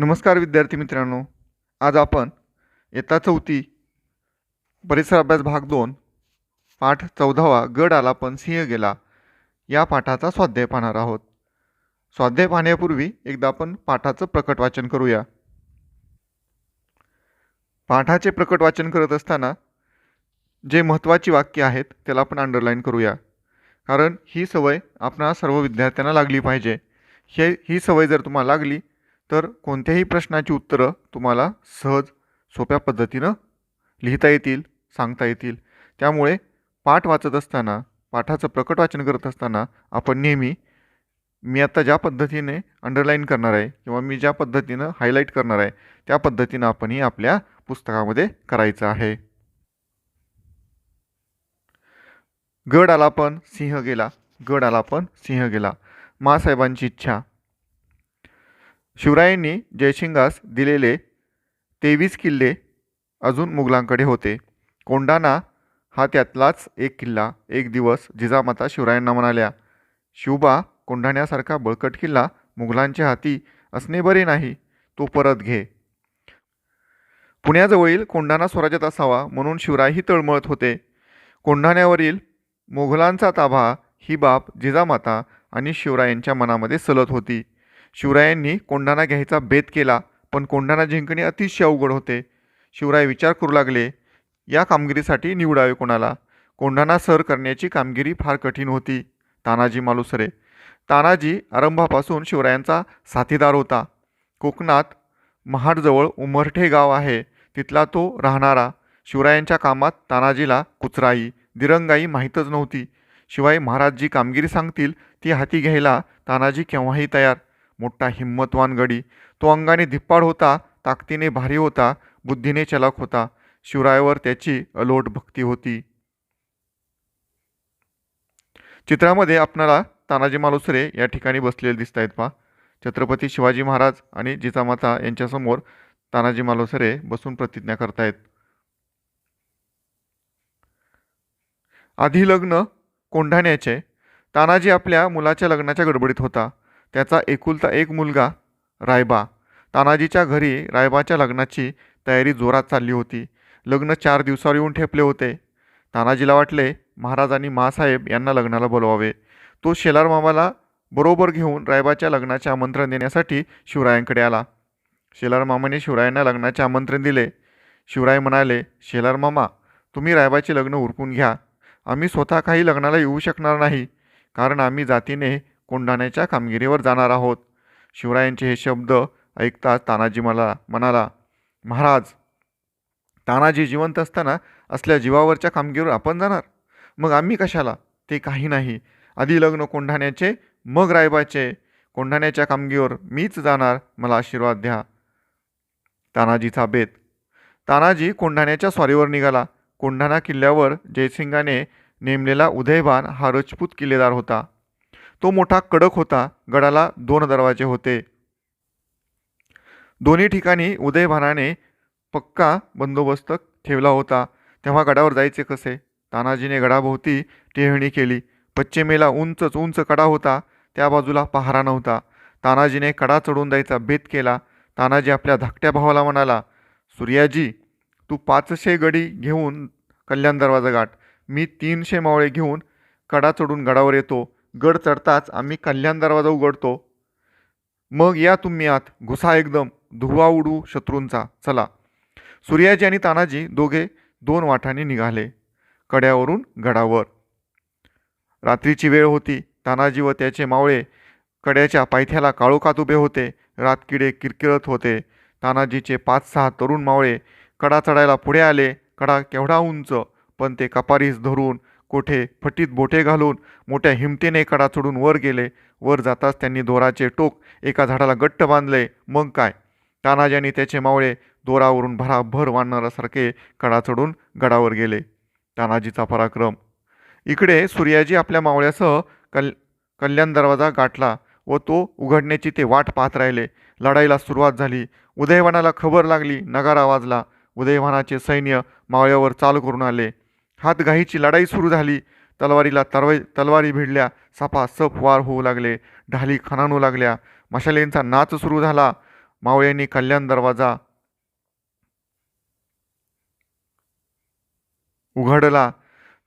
नमस्कार विद्यार्थी मित्रांनो. आज आपण इयत्ता चौथी परिसर अभ्यास भाग दोन पाठ चौदावा गड आला पण सिंह गेला या पाठाचा स्वाध्याय पाहणार आहोत. स्वाध्याय पाहण्यापूर्वी एकदा आपण पाठाचं प्रकट वाचन करूया. पाठाचे प्रकट वाचन करत असताना जे महत्त्वाची वाक्य आहेत त्याला आपण अंडरलाईन करूया. कारण ही सवय आपणा सर्व विद्यार्थ्यांना लागली पाहिजे. हे ही सवय जर तुम्हाला लागली तर कोणत्याही प्रश्नाची उत्तरं तुम्हाला सहज सोप्या पद्धतीनं लिहिता येतील सांगता येतील. त्यामुळे पाठ वाचत असताना पाठाचं प्रकट वाचन करत असताना आपण नेहमी मी आता ज्या पद्धतीने अंडरलाईन करणार आहे किंवा मी ज्या पद्धतीनं हायलाईट करणार आहे त्या पद्धतीनं आपणही आपल्या पुस्तकामध्ये करायचं आहे. गड आला पण सिंह गेला गड आला पण सिंह गेला. मासाहेबांची इच्छा शिवरायांनी जयसिंगास दिलेले तेवीस किल्ले अजून मुघलांकडे होते. कोंढाणा हा त्यातलाच एक किल्ला एक दिवस जिजामाता शिवरायांना म्हणाल्या शिवबा कोंढाण्यासारखा बळकट किल्ला मुघलांच्या हाती असणे बरे नाही तो परत घे. पुण्याजवळील कोंढाणा स्वराज्यात असावा म्हणून शिवरायही तळमळत होते. कोंढाण्यावरील मोघलांचा ताबा ही बाब जिजामाता आणि शिवरायांच्या मनामध्ये सलत होती. शिवरायांनी कोंढाणा घ्यायचा बेत केला पण कोंढाणा जिंकणे अतिशय अवघड होते. शिवराय विचार करू लागले या कामगिरीसाठी निवडावे कोणाला? कोंढाणा सर करण्याची कामगिरी फार कठीण होती. तानाजी मालुसरे. तानाजी आरंभापासून शिवरायांचा साथीदार होता. कोकणात महाडजवळ उमरठे गाव आहे तिथला तो राहणारा. शिवरायांच्या कामात तानाजीला कुचराई दिरंगाई माहीतच नव्हती. शिवाय महाराज जी कामगिरी सांगतील ती हाती घ्यायला तानाजी केव्हाही तयार. मोठा हिम्मतवान गडी. तो अंगाने धिप्पाड होता ताकदीने भारी होता बुद्धीने चलाक होता. शिवरायावर त्याची अलोट भक्ती होती. चित्रामध्ये आपणाला तानाजी मालुसरे या ठिकाणी बसलेले दिसत आहेत पहा. छत्रपती शिवाजी महाराज आणि जिजामाता यांच्यासमोर तानाजी मालुसरे बसून प्रतिज्ञा करतायत. आधी लग्न कोंढाण्याचे. तानाजी आपल्या मुलाच्या लग्नाच्या गडबडीत होता. त्याचा एकुलता एक मुलगा रायबा. तानाजीच्या घरी रायबाच्या लग्नाची तयारी जोरात चालली होती. लग्न चार दिवसावर येऊन ठेपले होते. तानाजीला वाटले महाराजांनी मासाहेब यांना लग्नाला बोलवावे. तो शेलार मामाला बरोबर घेऊन रायबाच्या लग्नाचे आमंत्रण देण्यासाठी शिवरायांकडे आला. शेलार मामाने शिवरायांना लग्नाचे आमंत्रण दिले. शिवराय म्हणाले शेलार मामा तुम्ही रायबाचे लग्न उरकून घ्या. आम्ही स्वतः काही लग्नाला येऊ शकणार नाही. कारण आम्ही जातीने कोंढाण्याच्या कामगिरीवर जाणार आहोत. शिवरायांचे हे शब्द ऐकताच तानाजी मला म्हणाला महाराज तानाजी जिवंत असताना असल्या जीवावरच्या कामगिरीवर आपण जाणार? मग आम्ही कशाला? ते काही नाही. आधी लग्न कोंढाण्याचे मग रायबाचे. कोंढाण्याच्या कामगिरीवर मीच जाणार. मला आशीर्वाद द्या. तानाजीचा बेत. तानाजी कोंढाण्याच्या स्वारीवर निघाला. कोंढाणा किल्ल्यावर जयसिंगाने नेमलेला उदयभान हा रजपूत किल्लेदार होता. तो मोठा कडक होता गडाला दोन दरवाजे होते. दोन्ही ठिकाणी उदयभानाने पक्का बंदोबस्त ठेवला होता. तेव्हा गडावर जायचे कसे? तानाजीने गडाभोवती टेहणी केली. पश्चिमेला उंचच उंच कडा होता त्या बाजूला पहारा नव्हता. तानाजीने कडा चढून जायचा बेत केला. तानाजी आपल्या धाकट्या भावाला म्हणाला सूर्याजी तू पाचशे गडी घेऊन कल्याण दरवाजा गाठ मी तीनशे मावळे घेऊन कडा चढून गडावर येतो. गड चढताच आम्ही कल्याण दरवाजा उघडतो. मग या तुम्ही आत घुसा एकदम धुवा उडू शत्रूंचा चला. सूर्याजी आणि तानाजी दोघे दोन वाटाने निघाले कड्यावरून गडावर. रात्रीची वेळ होती तानाजी व त्याचे मावळे कड्याच्या पायथ्याला काळोखात उभे होते रातकिडे किरकिरत होते. तानाजीचे पाच सहा तरुण मावळे कडा चढायला पुढे आले कडा केवढा उंच पण ते कपारीस धरून कोठे फटीत बोटे घालून मोठ्या हिमतीने कडा चढून वर गेले. वर जाताच त्यांनी दोराचे टोक एका झाडाला गट्ट बांधले. मग काय? तानाजी आणि त्याचे मावळे दोरावरून भराभर वाढणाऱ्यासारखे कडा चढून गडावर गेले. तानाजीचा पराक्रम. इकडे सूर्याजी आपल्या मावळ्यासह कल कल्याण दरवाजा गाठला व तो उघडण्याची ते वाट पाहत राहिले. लढाईला सुरुवात झाली. उदयवानाला खबर लागली. नगारा वाजला. उदयवानाचे सैन्य मावळ्यावर चाल करून आले. हातघाईची लढाई सुरू झाली. तलवारीला तरवाई तलवारी भिडल्या सपासप वार होऊ लागले ढाली खणाणू लागल्या मशालींचा नाच सुरू झाला. मावळ्यांनी कल्याण दरवाजा उघडला.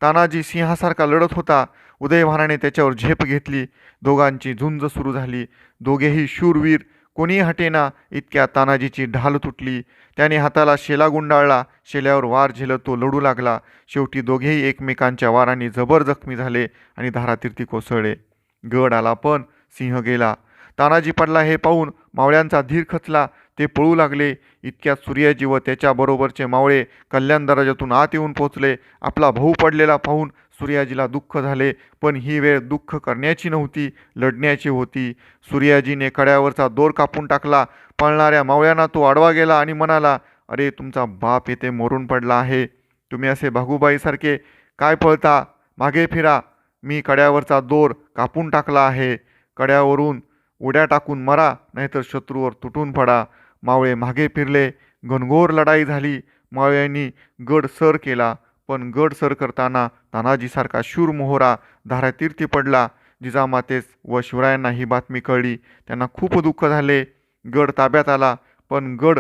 तानाजी सिंहासारखा लढत होता. उदयभानाने त्याच्यावर झेप घेतली. दोघांची झुंज सुरू झाली. दोघेही शूरवीर कोणी हटेना इतक्या तानाजीची ढाल तुटली. त्याने हाताला शेला गुंडाळला शेल्यावर वार झेलत तो लढू लागला. शेवटी दोघेही एकमेकांच्या वारांनी जबर जखमी झाले आणि धारातीर्थी कोसळले. गड आला पण सिंह गेला. तानाजी पडला हे पाहून मावळ्यांचा धीर खचला. ते पळू लागले. इतक्यात सूर्याजी व त्याच्याबरोबरचे मावळे कल्याण दराजातून आत येऊन पोचले आपला भाऊ पडलेला पाहून सूर्याजीला दुःख झाले पण ही वेळ दुःख करण्याची नव्हती लढण्याची होती. सूर्याजीने कड्यावरचा दोर कापून टाकला. पळणाऱ्या मावळ्यांना तो आडवा गेला आणि म्हणाला अरे तुमचा बाप येथे मरून पडला आहे. तुम्ही असे भागूबाईसारखे काय पळता? मागे फिरा. मी कड्यावरचा दोर कापून टाकला आहे. कड्यावरून उड्या टाकून मरा नाहीतर शत्रूवर तुटून पडा. मावळे मागे फिरले. घनघोर लढाई झाली. मावळ्यांनी गड सर केला. पण गड सर करताना तानाजीसारखा शूर मोहरा धारातीर्थी पडला. जिजामातेस व शिवरायांना ही बातमी कळली. त्यांना खूप दुःख झाले. गड ताब्यात आला पण गड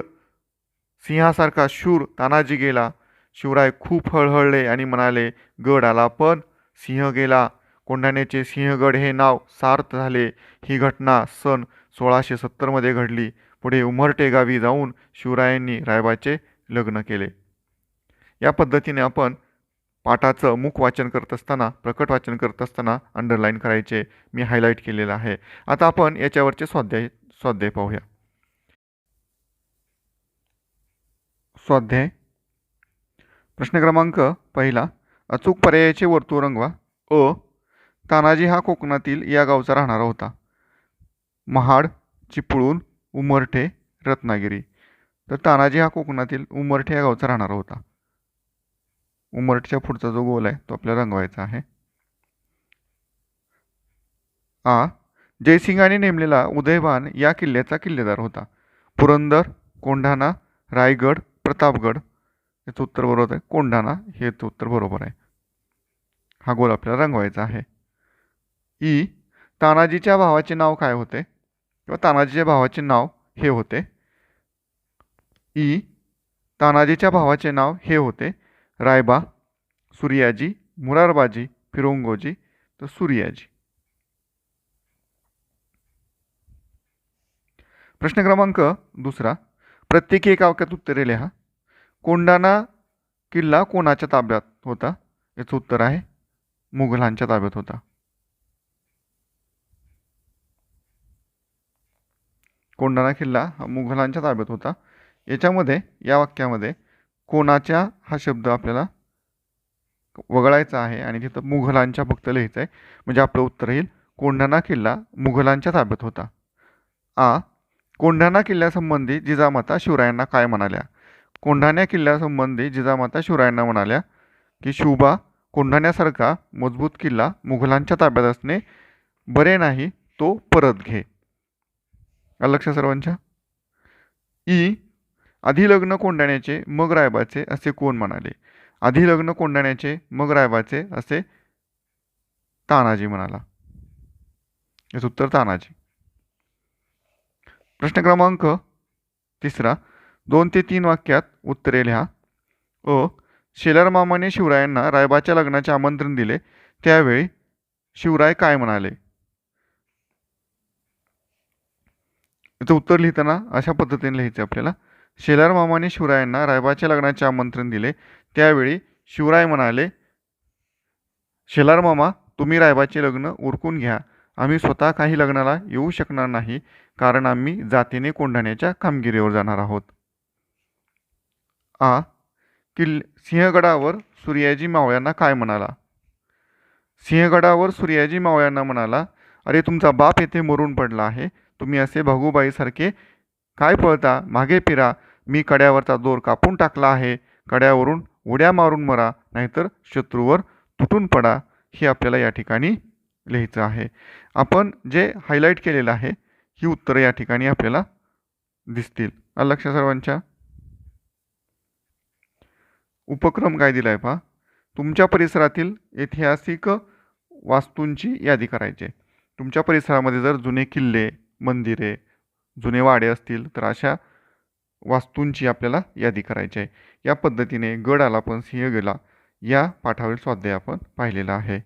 सिंहासारखा शूर तानाजी गेला. शिवराय खूप हळहळले आणि म्हणाले गड आला पण सिंह गेला. कोंढाण्याचे सिंहगड हे नाव सार्थ झाले. ही घटना सन सोळाशे सत्तरमध्ये घडली. पुढे उमरटे गावी जाऊन शिवरायांनी रायबाचे लग्न केले. या पद्धतीने आपण पाठाचं मुख वाचन करत असताना प्रकट वाचन करत असताना अंडरलाईन करायचे मी हायलाईट केलेलं आहे. आता आपण याच्यावरचे स्वाध्याय स्वाध्याय पाहूया. स्वाध्याय. प्रश्न क्रमांक पहिला. अचूक पर्यायाचे वर्तुळ रंगवा. अ. तानाजी हा कोकणातील या गावचा राहणारा होता. महाड चिपळूण उमरठे रत्नागिरी. तर तानाजी हा कोकणातील उमरठे या गावचा राहणारा होता. उमरटच्या पुढचा जो गोल आहे तो आपल्याला रंगवायचा आहे. आ जयसिंगाने नेमलेला उदयभान या किल्ल्याचा किल्लेदार होता. पुरंदर कोंढाणा रायगड प्रतापगड याचं उत्तर बरोबर आहे. कोंढाणा हे उत्तर बरोबर आहे. हा गोल आपल्याला रंगवायचा आहे. ई तानाजीच्या भावाचे नाव काय होते? किंवा तानाजीच्या भावाचे नाव हे होते. ई तानाजीच्या भावाचे नाव हे होते. रायबा सूर्याजी मुरारबाजी फिरोंगोजी तर सूर्याजी प्रश्न क्रमांक दुसरा प्रत्येकी एका वाक्यात उत्तरे लिहा कोंडाणा किल्ला कोणाच्या ताब्यात होता याचं उत्तर आहे मुघलांच्या ताब्यात होता कोंडाणा किल्ला हा मुघलांच्या ताब्यात होता याच्यामध्ये या वाक्यामध्ये कोणाच्या हा शब्द आपल्याला वगळायचा आहे आणि तिथं मुघलांच्या फक्त लिहायचं आहे म्हणजे आपलं उत्तर येईल कोंढाणा किल्ला मुघलांच्या ताब्यात होता. आ कोंढाणा किल्ल्यासंबंधी जिजामाता शिवरायांना काय म्हणाल्या? कोंढाण्या किल्ल्यासंबंधी जिजामाता शिवरायांना म्हणाल्या की शिवबा कोंढाण्यासारखा मजबूत किल्ला मुघलांच्या ताब्यात असणे बरे नाही तो परत घे. लक्ष सर्वांच्या? ई आधी लग्न कोंडाण्याचे मग रायबाचे असे कोण म्हणाले? आधी लग्न कोंडाण्याचे मग रायबाचे असे तानाजी म्हणाला. याचं उत्तर तानाजी. प्रश्न क्रमांक तिसरा. दोन ते तीन वाक्यात उत्तरे लिहा. अ. शेलार मामाने शिवरायांना रायबाच्या लग्नाचे आमंत्रण दिले. त्यावेळी शिवराय काय म्हणाले? याचं उत्तर लिहिताना अशा पद्धतीने लिहायचं आपल्याला. शेलार मामाने शिवरायांना रायबाच्या लग्नाचे आमंत्रण दिले. त्यावेळी शिवराय म्हणाले शेलार मामा तुम्ही रायबाचे लग्न उरकून घ्या. आम्ही स्वतः काही लग्नाला येऊ शकणार नाही कारण आम्ही जातीने कोंढाण्याच्या कामगिरीवर जाणार आहोत. आ किल् सिंहगडावर सूर्याजी मावळ्यांना काय म्हणाला? सिंहगडावर सूर्याजी मावळ्यांना म्हणाला अरे तुमचा बाप येथे मरून पडला आहे. तुम्ही असे भागूबाईसारखे काय पळता? मागे फिरा. मी कड्यावरचा दोर कापून टाकला आहे. कड्यावरून उड्या मारून मरा. नाहीतर शत्रूवर तुटून पडा हे आपल्याला या ठिकाणी लिहायचं आहे. आपण जे हायलाईट केलेलं आहे ही उत्तरं या ठिकाणी आपल्याला दिसतील. लक्ष सर्वांच्या? उपक्रम काय दिला आहे पहा. तुमच्या परिसरातील ऐतिहासिक वास्तूंची यादी करायची तुमच्या परिसरामध्ये जर जुने किल्ले मंदिरे जुने वाडे असतील तर अशा वास्तूंची आपल्याला यादी करायची आहे. या पद्धतीने गड आला पण सिंह गेला या पाठावरील स्वाध्याय आपण पाहिलेला आहे.